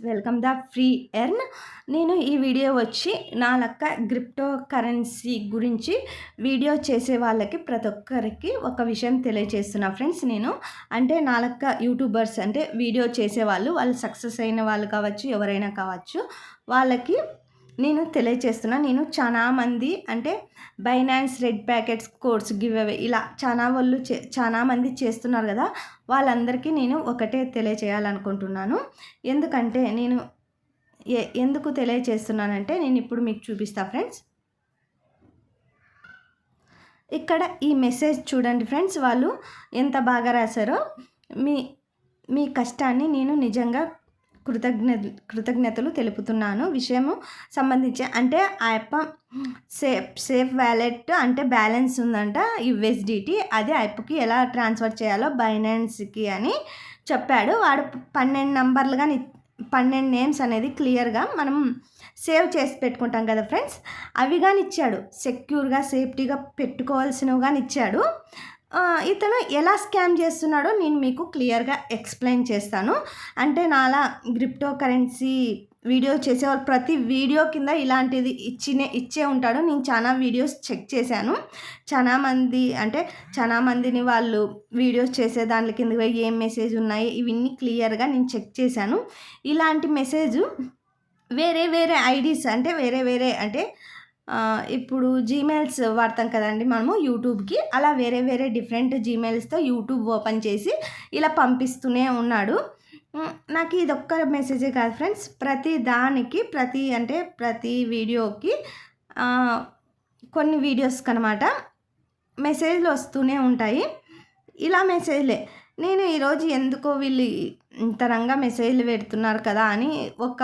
Welcome the free earn. నేను ఈ video వచ్చి నా లక్క క్రిప్టో కరెన్సీ గురించి వీడియో చేసే వాళ్ళకి ప్రతి ఒక్కరికి ఒక విషయం తెలియజేస్తున్నా ఫ్రెండ్స్ నేను. అంటే నా లక్క యూట్యూబర్స్ అంటే వీడియో చేసేవాళ్ళు వాళ్ళు సక్సెస్ అయిన వాళ్ళు కావచ్చు ఎవరైనా కావచ్చు వాళ్ళకి నేను తెలియచేస్తున్నా. నేను చాలా మంది అంటే Binance red packets course give away ఇలా చాలా వాళ్ళు చే చాలా మంది చేస్తున్నారు కదా. వాళ్ళందరికీ నేను ఒకటే తెలియచేయాలనుకుంటున్నాను. ఎందుకంటే నేను ఎందుకు తెలియచేస్తున్నానంటే నేను ఇప్పుడు మీకు చూపిస్తా ఫ్రెండ్స్. ఇక్కడ ఈ మెసేజ్ చూడండి ఫ్రెండ్స్ వాళ్ళు ఎంత బాగా రాశారో. మీ మీ కష్టాన్ని నేను నిజంగా కృతజ్ఞ కృతజ్ఞతలు తెలుపుతున్నాను. విషయము సంబంధించి అంటే ఆ యాప్ సేఫ్ సేఫ్ వ్యాలెట్ అంటే బ్యాలెన్స్ ఉందంట యుఎస్డిటీ అది యాప్కి ఎలా ట్రాన్స్ఫర్ చేయాలో బైనాన్స్కి అని చెప్పాడు. వాడు పన్నెండు నంబర్లుగా పన్నెండు నేమ్స్ అనేది క్లియర్గా మనం సేవ్ చేసి పెట్టుకుంటాం కదా ఫ్రెండ్స్. అవి కానీ ఇచ్చాడు. సెక్యూర్గా సేఫ్టీగా పెట్టుకోవాల్సినవి కానీ ఇచ్చాడు. ఇతను ఎలా స్కామ్ చేస్తున్నాడో నేను మీకు క్లియర్గా ఎక్స్ప్లెయిన్ చేస్తాను. అంటే నాలా క్రిప్టో కరెన్సీ వీడియో చేసేవాళ్ళు ప్రతి వీడియో కింద ఇలాంటిది ఇచ్చినే ఇచ్చే ఉంటాడు. నేను చాలా వీడియోస్ చెక్ చేశాను. చాలా మంది అంటే చాలా మందిని వాళ్ళు వీడియోస్ చేసే దాని కింద ఏం మెసేజ్ ఉన్నాయి ఇవన్నీ క్లియర్గా నేను చెక్ చేశాను. ఇలాంటి మెసేజ్ వేరే వేరే ఐడీస్ అంటే వేరే వేరే అంటే ఇప్పుడు జీమెయిల్స్ వాడతాం కదండి మనము యూట్యూబ్కి. అలా వేరే వేరే డిఫరెంట్ జీమెయిల్స్తో యూట్యూబ్ ఓపెన్ చేసి ఇలా పంపిస్తూనే ఉన్నాడు. నాకు ఇది ఒక్క మెసేజే కాదు ఫ్రెండ్స్. ప్రతి దానికి ప్రతి అంటే ప్రతి వీడియోకి కొన్ని వీడియోస్కి అనమాట మెసేజ్లు వస్తూనే ఉంటాయి. ఇలా మెసేజ్లే. నేను ఈరోజు ఎందుకో వీళ్ళు ఇంతరంగా మెసేజ్లు పెడుతున్నారు కదా అని ఒక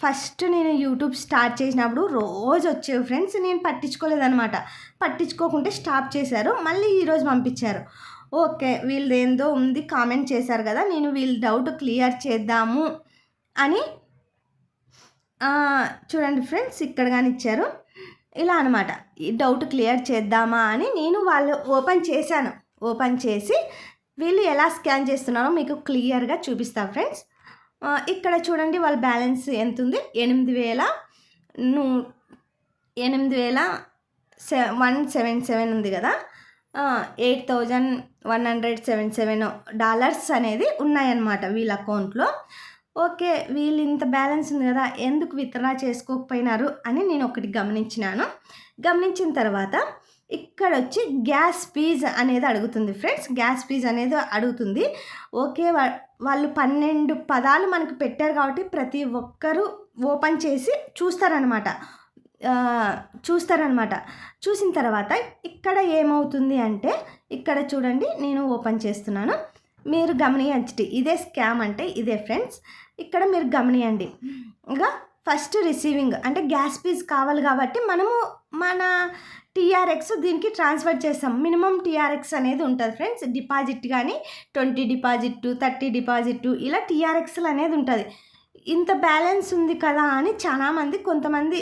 ఫస్ట్ నేను యూట్యూబ్ స్టార్ట్ చేసినప్పుడు రోజు వచ్చేవి ఫ్రెండ్స్ నేను పట్టించుకోలేదనమాట పట్టించుకోకుంటే స్టాప్ చేశారు మళ్ళీ ఈరోజు పంపించారు. ఓకే వీళ్ళది ఏందో ఉంది కామెంట్ చేశారు కదా నేను వీళ్ళ డౌట్ క్లియర్ చేద్దాము అని చూడండి ఫ్రెండ్స్ ఇక్కడ కానీ ఇచ్చారు. ఇలా అనమాట ఈ డౌట్ క్లియర్ చేద్దామా అని నేను వాళ్ళు ఓపెన్ చేశాను. ఓపెన్ చేసి వీళ్ళు ఎలా స్కాన్ చేస్తున్నారో మీకు క్లియర్గా చూపిస్తాను ఫ్రెండ్స్. ఇక్కడ చూడండి వాళ్ళ బ్యాలెన్స్ ఎంత ఉంది ఎనిమిది వేల నూ ఎనిమిది వేల సె వన్ సెవెన్ సెవెన్ ఉంది కదా? Eight thousand one hundred seven seven dollars అనేది ఉన్నాయన్నమాట వీళ్ళ అకౌంట్లో. ఓకే వీళ్ళు ఇంత బ్యాలెన్స్ ఉంది కదా ఎందుకు విత్డ్రా చేసుకోకపోయినారు అని నేను ఒకటి గమనించినాను. గమనించిన తర్వాత ఇక్కడ వచ్చి గ్యాస్ ఫీజ్ అనేది అడుగుతుంది ఫ్రెండ్స్. గ్యాస్ ఫీజ్ అనేది అడుగుతుంది. ఓకే వాళ్ళు పన్నెండు పదాలు మనకు పెట్టారు కాబట్టి ప్రతి ఒక్కరూ ఓపెన్ చేసి చూస్తారనమాట చూస్తారనమాట చూసిన తర్వాత ఇక్కడ ఏమవుతుంది అంటే ఇక్కడ చూడండి నేను ఓపెన్ చేస్తున్నాను. మీరు గమనించండి ఇదే స్కామ్ అంటే ఇదే ఫ్రెండ్స్. ఇక్కడ మీరు గమనియండి ఇంకా ఫస్ట్ రిసీవింగ్ అంటే గ్యాస్ ఫీజ్ కావాలి కాబట్టి మనము మన టీఆర్ఎక్స్ దీనికి ట్రాన్స్ఫర్ చేస్తాం. మినిమం టీఆర్ఎక్స్ అనేది ఉంటుంది ఫ్రెండ్స్ డిపాజిట్ కానీ ట్వంటీ డిపాజిట్ థర్టీ డిపాజిట్ ఇలా టీఆర్ఎక్స్లు అనేది ఉంటుంది. ఇంత బ్యాలెన్స్ ఉంది కదా అని చాలామంది కొంతమంది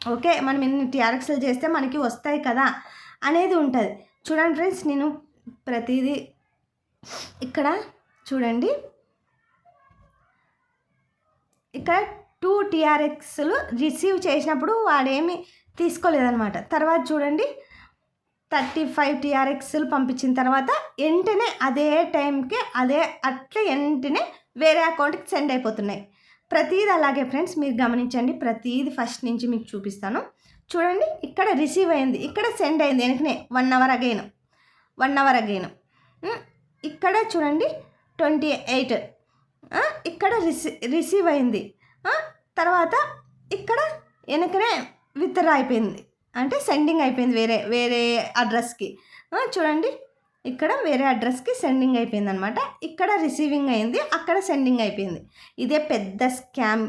ఓకే మనం ఇన్ని టీఆర్ఎక్స్లు చేస్తే మనకి వస్తాయి కదా అనేది ఉంటుంది. చూడండి ఫ్రెండ్స్ నేను ప్రతిదీ ఇక్కడ చూడండి. ఇక్కడ టూ టీఆర్ఎక్స్లు రిసీవ్ చేసినప్పుడు వాడేమి తీసుకోలేదనమాట తర్వాత చూడండి థర్టీ ఫైవ్ టీఆర్ఎక్స్లు పంపించిన తర్వాత వెంటనే అదే టైంకి అదే అట్లా వెంటనే వేరే అకౌంట్కి సెండ్ అయిపోతున్నాయి. ప్రతీది అలాగే ఫ్రెండ్స్ మీరు గమనించండి ప్రతీది ఫస్ట్ నుంచి మీకు చూపిస్తాను. చూడండి ఇక్కడ రిసీవ్ అయింది ఇక్కడ సెండ్ అయింది వెనకనే one hour again one hour again. ఇక్కడ చూడండి ట్వంటీ ఎయిట్ ఇక్కడ రిసీ రిసీవ్ అయింది. తర్వాత ఇక్కడ వెనకనే విత్డ్రా అయిపోయింది. అంటే సెండింగ్ అయిపోయింది వేరే వేరే అడ్రస్కి చూడండి. ఇక్కడ వేరే అడ్రస్కి సెండింగ్ అయిపోయింది అనమాట ఇక్కడ రిసీవింగ్ అయింది అక్కడ సెండింగ్ అయిపోయింది. ఇదే పెద్ద స్కామ్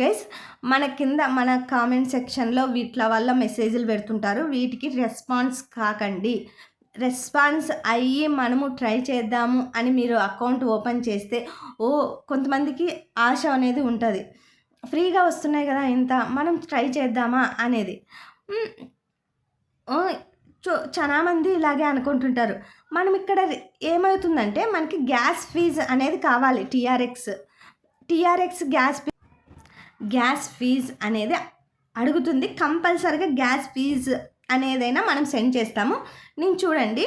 గైస్ మన కింద మన కామెంట్ సెక్షన్లో వీటి వల్ల మెసేజ్లు పెడుతుంటారు. వీటికి రెస్పాన్స్ కాకండి. రెస్పాన్స్ అయ్యి మనము ట్రై చేద్దాము అని మీరు అకౌంట్ ఓపెన్ చేస్తే ఓ కొంతమందికి ఆశ అనేది ఉంటుంది. ఫ్రీగా వస్తున్నాయి కదా ఇంత మనం ట్రై చేద్దామా అనేది. చో చాలామంది ఇలాగే అనుకుంటుంటారు. మనం ఇక్కడ ఏమవుతుందంటే మనకి గ్యాస్ ఫీజ్ అనేది కావాలి TRX. TRX gas gas fees అనేది అడుగుతుంది. కంపల్సరీగా గ్యాస్ ఫీజ్ అనేదైనా మనం సెండ్ చేస్తాము. నేను చూడండి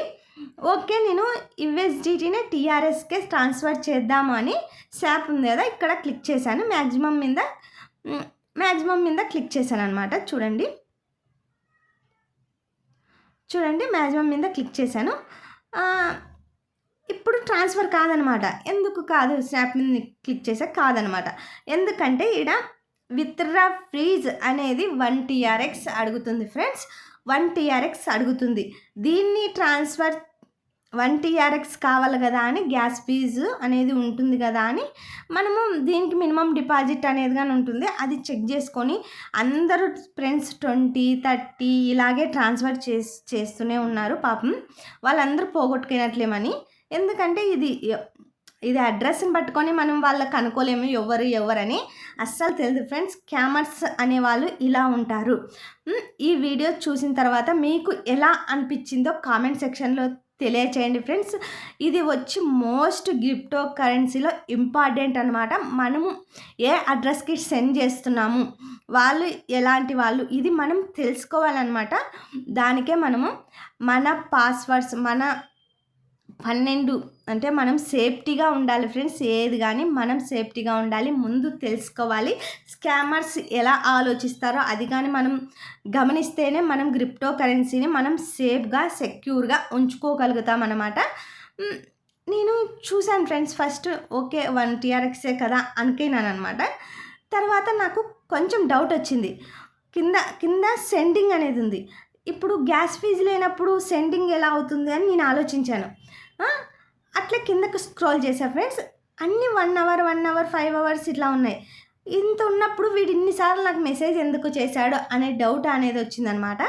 ఓకే నేను యుఎస్డిటీని టీఆర్ఎస్కే ట్రాన్స్ఫర్ చేద్దాము అని శాప్ ఉంది కదా ఇక్కడ క్లిక్ చేశాను. మ్యాక్సిమం మీద మ్యాక్సిమం మీద క్లిక్ చేశాను అనమాట చూడండి. చూడండి మ్యాక్సిమం మీద క్లిక్ చేశాను. ఇప్పుడు ట్రాన్స్ఫర్ కాదనమాట ఎందుకు కాదు? స్నాప్ మీద క్లిక్ చేసా కాదనమాట ఎందుకంటే ఇక్కడ విత్డ్రా ఫ్రీజ్ అనేది వన్ టీఆర్ఎక్స్ అడుగుతుంది ఫ్రెండ్స్. వన్ టీఆర్ఎక్స్ అడుగుతుంది. దీన్ని ట్రాన్స్ఫర్ వన్ టీఆర్ఎక్స్ కావాలి కదా అని గ్యాస్ ఫీజు అనేది ఉంటుంది కదా అని మనము దీనికి మినిమం డిపాజిట్ అనేది కానీ ఉంటుంది. అది చెక్ చేసుకొని అందరూ ఫ్రెండ్స్ ట్వంటీ థర్టీ ఇలాగే ట్రాన్స్ఫర్ చేసి చేస్తూనే ఉన్నారు పాపం. వాళ్ళందరూ పోగొట్టుకున్నట్లేమని ఎందుకంటే ఇది ఇది అడ్రస్ని పట్టుకొని మనం వాళ్ళకి అనుకోలేము ఎవరు ఎవరని. అస్సలు తెలియదు ఫ్రెండ్స్ క్యామర్స్ అనేవాళ్ళు ఇలా ఉంటారు. ఈ వీడియో చూసిన తర్వాత మీకు ఎలా అనిపించిందో కామెంట్ సెక్షన్లో తెలియచేయండి ఫ్రెండ్స్. ఇది వచ్చి మోస్ట్ క్రిప్టో కరెన్సీలో ఇంపార్టెంట్ అనమాట మనము ఏ అడ్రస్కి సెండ్ చేస్తున్నాము వాళ్ళు ఎలాంటి వాళ్ళు ఇది మనం తెలుసుకోవాలన్నమాట. దానికే మనము మన పాస్వర్డ్స్ మన పన్నెండు. అంటే మనం సేఫ్టీగా ఉండాలి ఫ్రెండ్స్ ఏది కానీ మనం సేఫ్టీగా ఉండాలి ముందు తెలుసుకోవాలి. స్కామర్స్ ఎలా ఆలోచిస్తారో అది కానీ మనం గమనిస్తేనే మనం క్రిప్టో కరెన్సీని మనం సేఫ్గా సెక్యూర్గా ఉంచుకోగలుగుతాం అన్నమాట నేను చూశాను ఫ్రెండ్స్ ఫస్ట్ ఓకే వన్ టీఆర్ఎక్సే కదా అనుకున్నాను అనమాట తర్వాత నాకు కొంచెం డౌట్ వచ్చింది. కింద కింద సెండింగ్ అనేది ఉంది. ఇప్పుడు గ్యాస్ ఫీజు లేనప్పుడు సెండింగ్ ఎలా అవుతుంది అని నేను ఆలోచించాను. అట్లా కిందకు స్క్రోల్ చేశా ఫ్రెండ్స్. అన్నీ one hour one hour five hours ఇట్లా ఉన్నాయి. ఇంత ఉన్నప్పుడు వీడు ఇన్నిసార్లు నాకు మెసేజ్ ఎందుకు చేశాడు అనే డౌట్ అనేది వచ్చిందనమాట.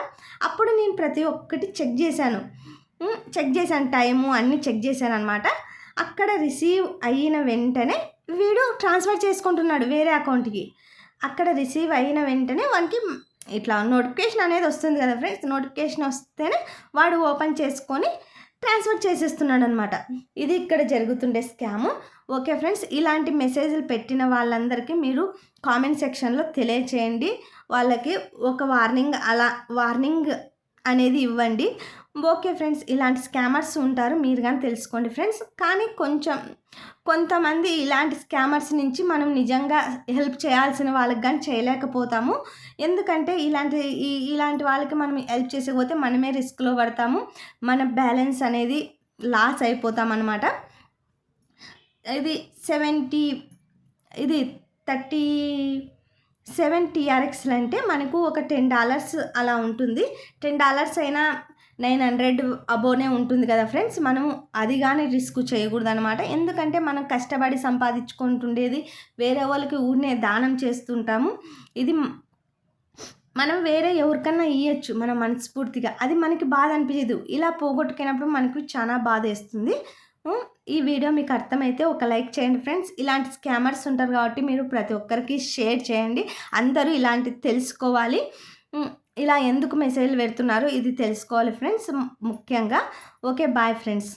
అప్పుడు నేను ప్రతి ఒక్కటి చెక్ చేశాను. చెక్ చేశాను టైము అన్నీ చెక్ చేశాను అనమాట అక్కడ రిసీవ్ అయిన వెంటనే వీడు ట్రాన్స్ఫర్ చేసుకుంటున్నాడు వేరే అకౌంట్కి అక్కడ రిసీవ్ అయిన వెంటనే వానికి ఇట్లా నోటిఫికేషన్ అనేది వస్తుంది కదా ఫ్రెండ్స్. నోటిఫికేషన్ వస్తేనే వాడు ఓపెన్ చేసుకొని ట్రాన్స్ఫర్ చేసేస్తున్నాడు అనమాట ఇది ఇక్కడ జరుగుతుండే స్కాము. ఓకే ఫ్రెండ్స్ ఇలాంటి మెసేజ్లు పెట్టిన వాళ్ళందరికీ మీరు కామెంట్ సెక్షన్లో తెలియచేయండి. వాళ్ళకి ఒక వార్నింగ్ అలా వార్నింగ్ అనేది ఇవ్వండి. ఓకే ఫ్రెండ్స్ ఇలాంటి స్కామర్స్ ఉంటారు మీరు కానీ తెలుసుకోండి ఫ్రెండ్స్. కానీ కొంచెం కొంతమంది ఇలాంటి స్కామర్స్ నుంచి మనం నిజంగా హెల్ప్ చేయాల్సిన వాళ్ళకి కానీ చేయలేకపోతాము. ఎందుకంటే ఇలాంటి ఇలాంటి వాళ్ళకి మనం హెల్ప్ చేసకపోతే మనమే రిస్క్లో పడతాము. మన బ్యాలెన్స్ అనేది లాస్ అయిపోతాం అనమాట ఇది సెవెంటీ ఇది థర్టీ సెవెన్ టీఆర్ఎక్స్లు అంటే మనకు ఒక టెన్ డాలర్స్ అలా ఉంటుంది. టెన్ డాలర్స్ అయినా నైన్ హండ్రెడ్ అబోనే ఉంటుంది కదా ఫ్రెండ్స్. మనం అది కానీ రిస్క్ చేయకూడదు అనమాట ఎందుకంటే మనం కష్టపడి సంపాదించుకుంటుండేది వేరే వాళ్ళకి ఊరినే దానం చేస్తుంటాము. ఇది మనం వేరే ఎవరికన్నా ఇవ్వచ్చు మన మనస్ఫూర్తిగా. అది మనకి బాధ అనిపించదు ఇలా పోగొట్టుకున్నప్పుడు మనకు చాలా బాధ వేస్తుంది ఈ వీడియో మీకు అర్థమైతే ఒక లైక్ చేయండి ఫ్రెండ్స్. ఇలాంటి స్కామర్స్ ఉంటారు కాబట్టి మీరు ప్రతి ఒక్కరికి షేర్ చేయండి. అందరూ ఇలాంటివి తెలుసుకోవాలి. ఇలా ఎందుకు మెసేజ్లు పెడుతున్నారు? ఇది తెలుసుకోవాలి ఫ్రెండ్స్ ముఖ్యంగా. Okay bye friends.